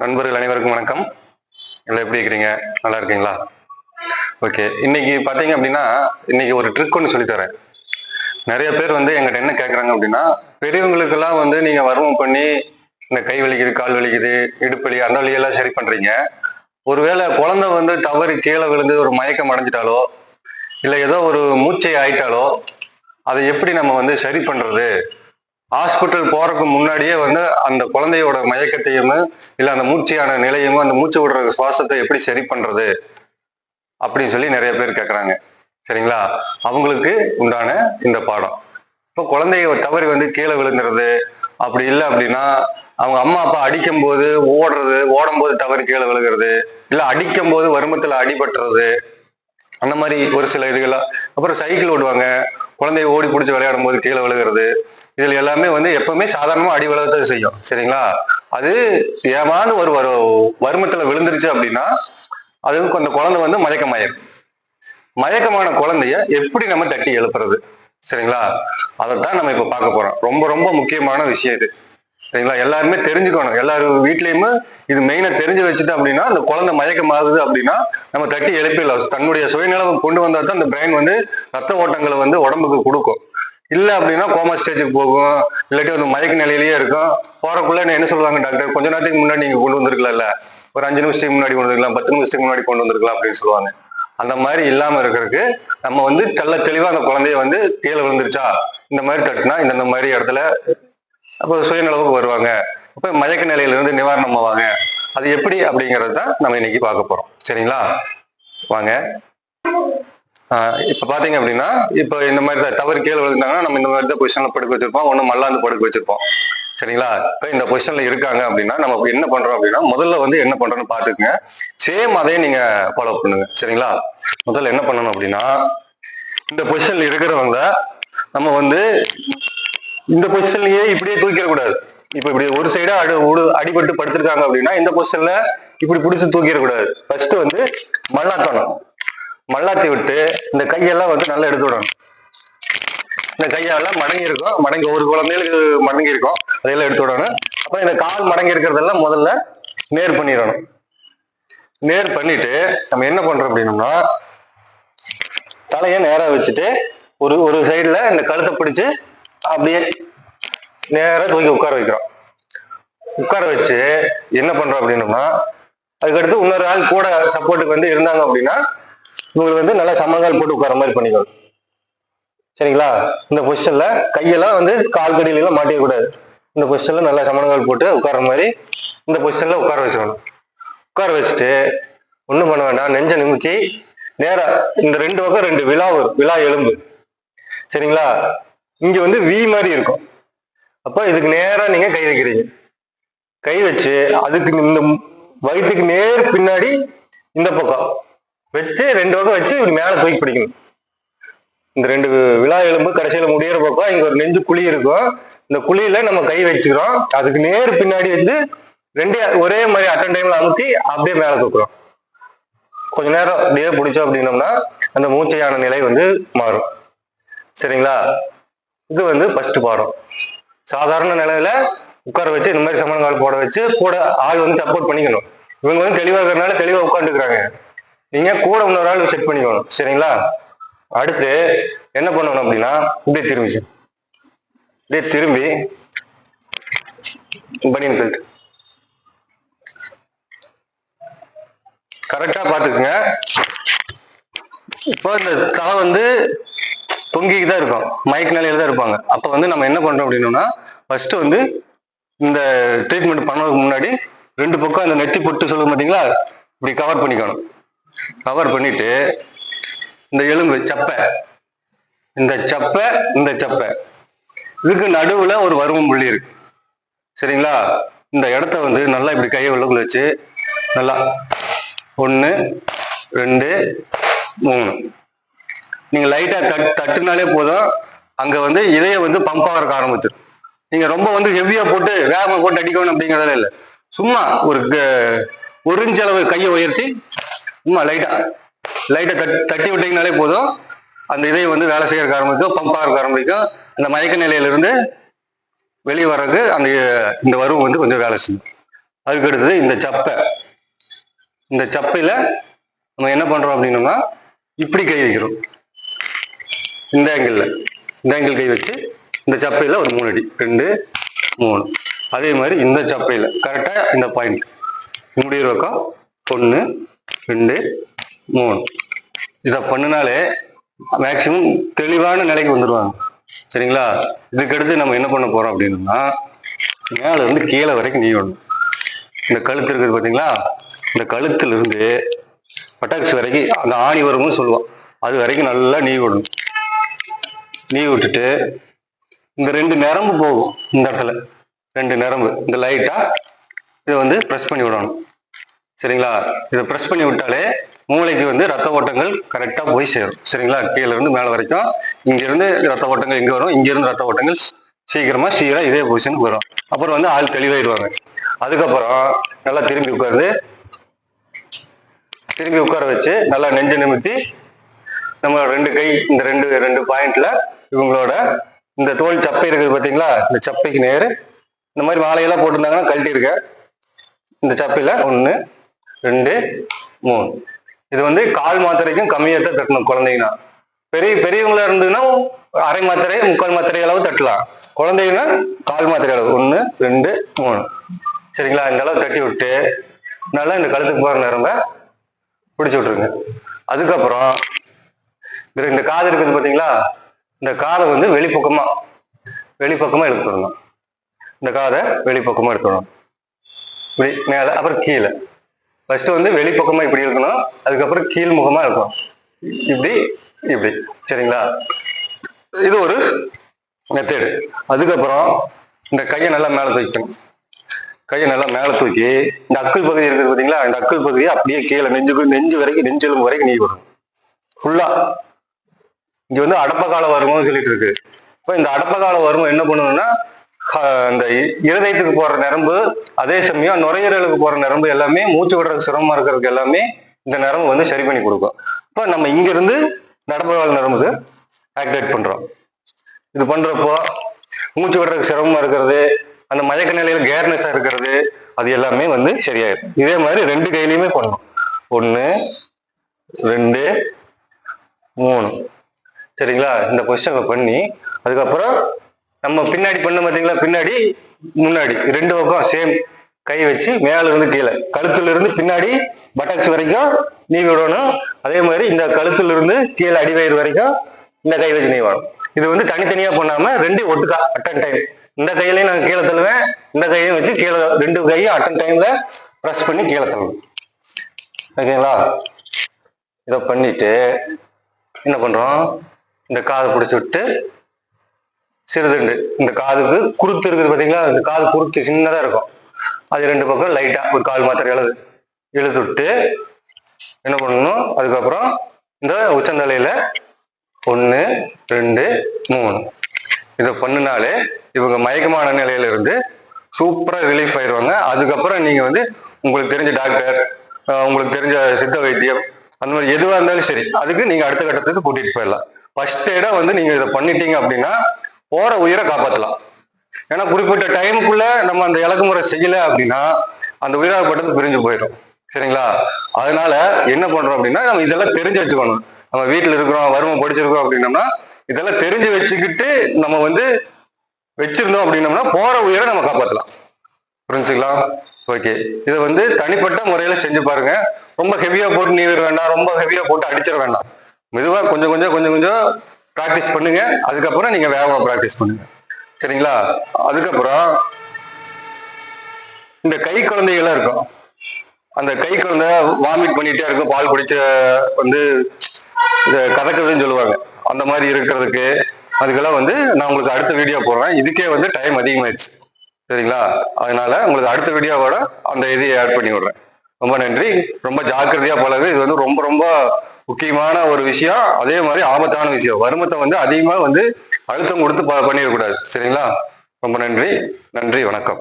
நண்பர்கள் அனைவருக்கும் வணக்கம். எல்லாம் எப்படி இருக்கிறீங்க? நல்லா இருக்கீங்களா? ஓகே இன்னைக்கு பார்த்தீங்க அப்படின்னா இன்னைக்கு ஒரு ட்ரிக் ஒன்று சொல்லித்தரேன் நிறைய பேர் வந்து எங்கிட்ட என்ன கேட்குறாங்க அப்படின்னா பெரியவங்களுக்கெல்லாம் வந்து நீங்கள் வர்மம் பண்ணி இந்த கை வலிக்குது கால் வலிக்குது இடுப்பலி அந்த வலியெல்லாம் சரி பண்ணுறீங்க ஒருவேளை குழந்தை வந்து தவறி கீழே விழுந்து ஒரு மயக்கம் அடைஞ்சிட்டாலோ இல்லை ஏதோ ஒரு மூச்சை ஆயிட்டாலோ அதை எப்படி நம்ம வந்து சரி பண்ணுறது ஹாஸ்பிட்டல் போறதுக்கு முன்னாடியே வந்து அந்த குழந்தையோட மயக்கத்தையும் இல்லை அந்த மூச்சையான நிலையும் அந்த மூச்சு விடுற சுவாசத்தை எப்படி சரி பண்றது அப்படின்னு சொல்லி நிறைய பேர் கேட்குறாங்க சரிங்களா? அவங்களுக்கு உண்டான இந்த பாடம். இப்போ குழந்தைய தவறி வந்து கீழே விழுந்துறது அப்படி இல்லை அப்படின்னா அவங்க அம்மா அப்பா அடிக்கும் போது ஓடுறது ஓடும் போது தவறி கீழே விழுகிறது இல்லை அடிக்கும் போது வருமத்தில் அடிபட்டுறது அந்த மாதிரி ஒரு சில இதுகள்லாம். அப்புறம் சைக்கிள் ஓடுவாங்க குழந்தைய ஓடி பிடிச்சி விளையாடும் போது கீழே விழுகிறது. இதில் எல்லாமே வந்து எப்பவுமே சாதாரணமாக அடி விழுகத்தை செய்யும். சரிங்களா? அது ஏமாந்து ஒரு ஒரு வருமத்தில் விழுந்துருச்சு அப்படின்னா அது அந்த குழந்தை வந்து மயக்கமாயிரும். மயக்கமான குழந்தைய எப்படி நம்ம தட்டி எழுப்புறது? சரிங்களா? அதைத்தான் நம்ம இப்போ பார்க்க போறோம். ரொம்ப ரொம்ப முக்கியமான விஷயம் இது. சரிங்களா? எல்லாருமே தெரிஞ்சுக்கணும். எல்லாரும் வீட்லேயுமே இது மெயினாக தெரிஞ்சு வச்சுட்டு அப்படின்னா அந்த குழந்தை மயக்கமாகுது அப்படின்னா நம்ம தட்டி எழுப்பிடலாம். தன்னுடைய சுயநலம் கொண்டு வந்தா தான் அந்த பிரெயின் வந்து ரத்த ஓட்டங்களை வந்து உடம்புக்கு கொடுக்கும். இல்லை அப்படின்னா கோமா ஸ்டேஜுக்கு போகும். இல்லாட்டி வந்து மயக்க நிலையிலேயே இருக்கும். போறக்குள்ள என்ன சொல்லுவாங்க டாக்டர் கொஞ்ச நேரத்துக்கு முன்னாடி நீங்கள் கொண்டு வந்திருக்கலாம்ல. ஒரு அஞ்சு நிமிஷத்துக்கு முன்னாடி கொண்டு வந்துருக்கலாம். பத்து நிமிஷத்துக்கு முன்னாடி கொண்டு வந்திருக்கலாம் அப்படின்னு சொல்லுவாங்க. அந்த மாதிரி இல்லாமல் இருக்கிறதுக்கு நம்ம வந்து தெல்ல தெளிவாக அந்த குழந்தைய வந்து கீழே விழுந்துருச்சா? இந்த மாதிரி தட்டினா இந்த மாதிரி இடத்துல அப்போ சுயநலவுக்கு வருவாங்க. அப்போ மயக்க நிலையிலிருந்து நிவாரணம் ஆவாங்க அது எப்படி அப்படிங்கிறது தான் நம்ம இன்னைக்கு பார்க்க போறோம். சரிங்களா? வாங்க. இப்போ இப்ப பாத்தீங்க அப்படின்னா இப்போ இந்த மாதிரி தான் தவறு கீழே விழுந்தாங்கன்னா நம்ம இந்த மாதிரி தான் பொசிஷன்ல படுக்க வச்சிருப்போம். ஒண்ணு மல்லாந்து படுக்க வச்சிருப்போம். சரிங்களா? இப்போ இந்த பொசிஷன்ல இருக்காங்க அப்படின்னா நம்ம என்ன பண்றோம் அப்படின்னா முதல்ல வந்து என்ன பண்றோம்னு பார்த்துக்குங்க. சேம் அதே நீங்க ஃபாலோ பண்ணுங்க. சரிங்களா? முதல்ல என்ன பண்ணணும் அப்படின்னா இந்த பொசிஷன்ல இருக்கிறவங்க நம்ம வந்து இந்த பொசிஷன்லயே இப்படியே தூக்கிட கூடாது. இப்ப இப்படி ஒரு சைடா அடி உடு- அடிபட்டு படுத்திருக்காங்க அப்படின்னா இந்த பொசிஷன்ல இப்படி பிடிச்சி தூக்கிட கூடாது. ஃபர்ஸ்ட் வந்து மல்லாத்தணும் மல்லாத்தி விட்டு இந்த கையெல்லாம் வந்து நல்லா எடுத்து விடணும். இந்த கையெல்லாம் மடங்கி இருக்கும். மடங்கி ஒரு குழந்தைகளுக்கு மடங்கி இருக்கும். அதையெல்லாம் எடுத்து விடணும். அப்ப இந்த கால் மடங்கி இருக்கிறதெல்லாம் முதல்ல நேர் பண்ணிடணும். நேர் பண்ணிட்டு நம்ம என்ன பண்றோம் அப்படின்னோம்னா தலையை நேராக வச்சுட்டு ஒரு ஒரு சைடில் இந்த கழுத்தை பிடிச்சி அப்படியே நேராக தூக்கி உட்கார வைக்கிறோம். உட்கார வச்சு என்ன பண்றோம் அப்படின்னோம்னா அதுக்கடுத்து இன்னொரு ஆள் கூட சப்போர்ட்டுக்கு வந்து இருந்தாங்க அப்படின்னா இவங்களுக்கு வந்து நல்லா சமங்கால் போட்டு உட்கார மாதிரி பண்ணிக்கணும் சரிங்களா? இந்த பொசிஷன்ல கையெல்லாம் வந்து கால் கடியிலாம் எல்லாம் இந்த பொசிஷன்ல நல்லா சமணங்கால் போட்டு உட்கார மாதிரி இந்த பொசிஷன்ல உட்கார வச்சுக்கணும். உட்கார வச்சுட்டு ஒன்றும் பண்ண வேண்டாம். நெஞ்ச நிமித்தி நேராக இந்த ரெண்டு பக்கம் ரெண்டு விழா வரும். விழா எலும்பு. சரிங்களா? இங்க வந்து வி மாதிரி இருக்கும். அப்ப இதுக்கு நேரா நீங்க கை வைக்கிறீங்க. கை வச்சு அதுக்கு இந்த வயிற்றுக்கு நேர் பின்னாடி இந்த பக்கம் வச்சு ரெண்டு பக்கம் வச்சு இப்படி மேல தூக்கி பிடிக்கணும். இந்த ரெண்டு விழா எலும்பு கடைசியில முடியிற பக்கம் இங்க ஒரு நெஞ்சு குழி இருக்கும். இந்த குழியில நம்ம கை வச்சுக்கிறோம். அதுக்கு நேர் பின்னாடி வந்து ரெண்டு ஒரே மாதிரி அட்டன் டைம்ல அமுத்தி அப்படியே மேல தூக்குறோம். கொஞ்ச நேரம் அப்படியே பிடிச்சோம் அப்படின்னோம்னா அந்த மூச்சையான நிலை வந்து மாறும். சரிங்களா? இது வந்து ஃபர்ஸ்ட் பாடம். சாதாரண நிலையில உட்கார வச்சு இந்த மாதிரி சமணங்கால் போட வச்சு கூட ஆள் வந்து சப்போர்ட் பண்ணிக்கணும். இவங்க வந்து தெளிவாக இருக்கிறனால தெளிவாக உட்காந்துக்கிறாங்க நீங்க கூட இன்னொரு ஆள் செட் பண்ணிக்கணும். சரிங்களா? அடுத்து என்ன பண்ணணும் அப்படின்னா இப்படியே திரும்பி இப்படியே திரும்பி பனியன் பெல்ட் கரெக்டா பாத்துக்குங்க இப்போ இந்த தலை வந்து தொங்கிக்கு தான் இருக்கும். மயக்க நிலையில தான் இருப்பாங்க. அப்போ வந்து நம்ம என்ன பண்றோம் அப்படின்னோம்னா ஃபர்ஸ்ட் வந்து இந்த ட்ரீட்மெண்ட் பண்ணதுக்கு முன்னாடி ரெண்டு பக்கம் அந்த நெத்தி பொட்டு சொல்லுங்க பார்த்தீங்களா இப்படி கவர் பண்ணிக்கணும். கவர் பண்ணிட்டு இந்த எலும்பு சப்பை. இந்த சப்பை இந்த சப்பை. இதுக்கு நடுவில் ஒரு வருமம் புள்ளி இருக்கு. சரிங்களா? இந்த இடத்த வந்து நல்லா இப்படி கையை உள்ளக்குள்ள வச்சு நல்லா ஒன்று ரெண்டு மூணு. நீங்கள் லைட்டாக தட் தட்டுனாலே போதும். அங்கே வந்து இதயம் வந்து பம்ப் ஆகிறக்க ஆரம்பிச்சிடும் நீங்கள் ரொம்ப வந்து ஹெவியாக போட்டு வேகமாக போட்டு அடிக்கணும் அப்படிங்கிறதெல்லாம் இல்லை. சும்மா ஒரு க- கையை உயர்த்தி சும்மா லைட்டாக லைட்டாக தட் தட்டி விட்டிங்கனாலே போதும். அந்த இதயம் வந்து வேலை செய்யறதுக்கு ஆரம்பிக்கும் பம்ப் ஆகிறக்க ஆரம்பிக்கும். அந்த மயக்க நிலையிலிருந்து வெளியே வர்றதுக்கு அந்த இந்த வரும் வந்து கொஞ்சம் வேலை செய்யும். அதுக்கு அடுத்தது இந்த சப்பை. இந்த சப்பையில் நம்ம என்ன பண்ணுறோம் அப்படின்னோம்னா இப்படி கை வைக்கிறோம். இந்த ஆங்கிள் இந்த ஆங்கிள் கை வச்சு இந்த சப்பையில ஒரு மூணு அடி. ரெண்டு மூணு. அதே மாதிரி இந்த சப்பையில். கரெக்டாக இந்த பாயிண்ட் முடிகிற பக்கம். ஒன்று ரெண்டு மூணு. இதை பண்ணினாலே மேக்சிமம் தெளிவான நிலைக்கு வந்துடுவாங்க சரிங்களா? இதுக்கடுத்து நம்ம என்ன பண்ண போகிறோம் அப்படின்னா மேலேருந்து கீழே வரைக்கும் நீவணும் இந்த கழுத்து இருக்குது பார்த்தீங்களா இந்த கழுத்துலேருந்து பட்டாக்ஸ் வரைக்கும் அந்த ஆணி வரும்னு சொல்லுவோம். அது வரைக்கும் நல்லா நீவி லீவ் விட்டுட்டு இந்த ரெண்டு நரம்பு போகும் இந்த இடத்துல. ரெண்டு நரம்பு. இந்த லைட்டா இதை வந்து ப்ரெஸ் பண்ணி விடணும். சரிங்களா? இதை ப்ரெஸ் பண்ணி விட்டாலே மூளைக்கு வந்து ரத்த ஓட்டங்கள் கரெக்டாக போய் சேரும். சரிங்களா? கீழே இருந்து மேலே வரைக்கும். இங்கிருந்து ரத்த ஓட்டங்கள் இங்கே வரும்? இங்கிருந்து ரத்த ஓட்டங்கள் சீக்கிரமாக சீக்கிரம் இதே பொசிஷனுக்கு வரும். அப்புறம் வந்து ஆள் தெளிவாயிடுவாங்க. அதுக்கப்புறம் நல்லா திரும்பி உட்காருது திரும்பி உட்கார வச்சு நல்லா நெஞ்சு நிமித்தி நம்ம ரெண்டு கை இந்த ரெண்டு ரெண்டு பாயிண்ட்ல இவங்களோட இந்த தோல் சப்பை இருக்குது பார்த்தீங்களா இந்த சப்பைக்கு நேர். இந்த மாதிரி மாலையெல்லாம் போட்டிருந்தாங்கன்னா கழட்டி இருக்க இந்த சப்பையில் ஒன்று ரெண்டு மூணு. இது வந்து கால் மாத்திரைக்கும் கம்மியாக தான் தட்டணும் குழந்தைங்கன்னா. பெரிய பெரியவங்களா இருந்ததுன்னா அரை மாத்திரை முக்கால் மாத்திரை அளவு தட்டலாம். குழந்தைங்கன்னா கால் மாத்திரை அளவு. ஒன்று ரெண்டு மூணு. சரிங்களா? இந்த அளவு தட்டி விட்டு நல்லா இந்த கழுத்துக்கு போகிற நேரம்ப பிடிச்சி விட்ருங்க அதுக்கப்புறம் இந்த காது இருக்குது பார்த்தீங்களா இந்த காதை வந்து வெளிப்பக்கமா வெளிப்பக்கமா எடுத்துடணும் இந்த காதை வெளிப்பக்கமா எடுத்துடணும் இப்படி மேலே அப்புறம் கீழே. ஃபர்ஸ்ட் வந்து வெளிப்பக்கமா இப்படி இருக்கணும் அதுக்கப்புறம் கீழ் முகமா இருக்கும் இப்படி இப்படி. சரிங்களா? இது ஒரு மெத்தேடு அதுக்கப்புறம் இந்த கையை நல்லா மேலே தூக்கிக்கணும். கையை நல்லா மேலே தூக்கி இந்த அக்குள் பகுதி இருக்குது பார்த்தீங்களா இந்த அக்குள் பகுதியை அப்படியே கீழே நெஞ்சுக்கு நெஞ்சு வரைக்கும் நெஞ்செலும்பு வரைக்கும் நீ வரும் ஃபுல்லாக இங்க வந்து அடப்பகால வருமம்னு சொல்லிட்டு இருக்கு இப்போ இந்த அடப்பகால வருமம் என்ன பண்ணணும்னா இந்த இருதயத்துக்கு போற நரம்பு அதே சமயம் நுரையீரலுக்கு போற நரம்பு எல்லாமே மூச்சு விடுறதுக்கு சிரமமா இருக்கிறதுக்கு எல்லாமே இந்த நரம்பு வந்து சரி பண்ணி கொடுக்கும். இப்போ நம்ம இங்க இருந்து இந்த அடப்பகால நரம்பு ஆக்டிவேட் பண்றோம். இது பண்றப்போ மூச்சு விடுறதுக்கு சிரமமா இருக்கிறது அந்த மயக்க நிலையில கேர்னஸா இருக்கிறது அது எல்லாமே வந்து சரியாயிடும் இதே மாதிரி ரெண்டு கையிலையுமே பண்ணணும். ஒன்று ரெண்டு மூணு. சரிங்களா? இந்த பொசிஷனை பண்ணி அதுக்கப்புறம் நம்ம பின்னாடி பண்ண பார்த்தீங்களா? பின்னாடி முன்னாடி. ரெண்டு பக்கம் சேம் கை வச்சு மேல இருந்து கீழே. கழுத்துல இருந்து பின்னாடி பட்டக்ஸ் வரைக்கும் நீவி விடணும். அதே மாதிரி இந்த கழுத்துல இருந்து கீழே அடிவயிறு வரைக்கும் இந்த கை வச்சு நீவணும். இது வந்து தனித்தனியா பண்ணாம ரெண்டு ஒட்டுக்கா அட்டன் டைம் இந்த கையிலையும் நான் கீழே தள்ளுவேன். இந்த கையும் வச்சு கீழே ரெண்டு கையும் அட்டன் டைம்ல ப்ரெஸ் பண்ணி கீழே தள்ளணும். ஓகேங்களா? இதை பண்ணிட்டு என்ன பண்றோம்? இந்த காதை பிடிச்சி விட்டு சிறுதுண்டு இந்த காதுக்கு குருத்து இருக்குது பார்த்தீங்களா இந்த காது குருத்து சின்னதாக இருக்கும். அது ரெண்டு பக்கம் லைட்டாக ஒரு கால் மாத்திரை எழுது இழுத்து விட்டு என்ன பண்ணணும்? அதுக்கப்புறம் இந்த உச்சந்தலையில் ஒன்று ரெண்டு மூணு. இதை பண்ணினாலே இவங்க மயக்கமான நிலையில இருந்து ரிலீஃப் ஆயிடுவாங்க அதுக்கப்புறம் நீங்கள் வந்து உங்களுக்கு தெரிஞ்ச டாக்டர் உங்களுக்கு தெரிஞ்ச சித்த வைத்தியம் அந்த மாதிரி எதுவாக இருந்தாலும் சரி அதுக்கு நீங்கள் அடுத்த கட்டத்துக்கு கூட்டிகிட்டு போயிடலாம். ஃபர்ஸ்ட் எய்டா வந்து நீங்க இதை பண்ணிட்டீங்க அப்படின்னா போற உயிரை காப்பாத்தலாம். ஏன்னா குறிப்பிட்ட டைமுக்குள்ள நம்ம அந்த இலக்குமுறை செய்யல அப்படின்னா அந்த உயிராகப்பட்டது பிரிஞ்சு போயிடும். சரிங்களா? அதனால என்ன பண்றோம் அப்படின்னா நம்ம இதெல்லாம் தெரிஞ்சு வச்சுக்கணும் நம்ம வீட்டில் இருக்கிறோம் வறுமை படிச்சிருக்கோம் அப்படின்னம்னா இதெல்லாம் தெரிஞ்சு வச்சுக்கிட்டு நம்ம வந்து வச்சிருந்தோம் அப்படின்னம்னா போற உயிரை நம்ம காப்பாத்தலாம். புரிஞ்சுங்களா? ஓகே இதை வந்து தனிப்பட்ட முறையில செஞ்சு பாருங்க. ரொம்ப ஹெவியா போட்டு நீவிட வேண்டாம். ரொம்ப ஹெவியா போட்டு அடிச்சிட வேண்டாம். மெதுவாக கொஞ்சம் கொஞ்சம் கொஞ்சம் கொஞ்சம் ப்ராக்டிஸ் பண்ணுங்க. அதுக்கப்புறம் நீங்க வேகமாக ப்ராக்டிஸ் பண்ணுங்க. சரிங்களா? அதுக்கப்புறம் இந்த கை குழந்தைகள்லாம் இருக்கும். அந்த கை குழந்தை வாமிட் பண்ணிட்டே இருக்கும். பால் குடிச்ச வந்து இந்த கதக்கிறதுன்னு சொல்லுவாங்க. அந்த மாதிரி இருக்கிறதுக்கு அதுக்கெல்லாம் வந்து நான் உங்களுக்கு அடுத்த வீடியோ போடுறேன். இதுக்கே வந்து டைம் அதிகமாயிடுச்சு. சரிங்களா? அதனால உங்களுக்கு அடுத்த வீடியோவோட அந்த இதையை ஆட் பண்ணி விடுறேன். ரொம்ப நன்றி. ரொம்ப ஜாக்கிரதையா பழகு. இது வந்து ரொம்ப ரொம்ப முக்கியமான ஒரு விஷயம் அதே மாதிரி ஆபத்தான விஷயம். வருமத்தை வந்து அதிகமாக வந்து அழுத்தம் கொடுத்து பண்ணிடக்கூடாது. சரிங்களா? ரொம்ப நன்றி. நன்றி. வணக்கம்.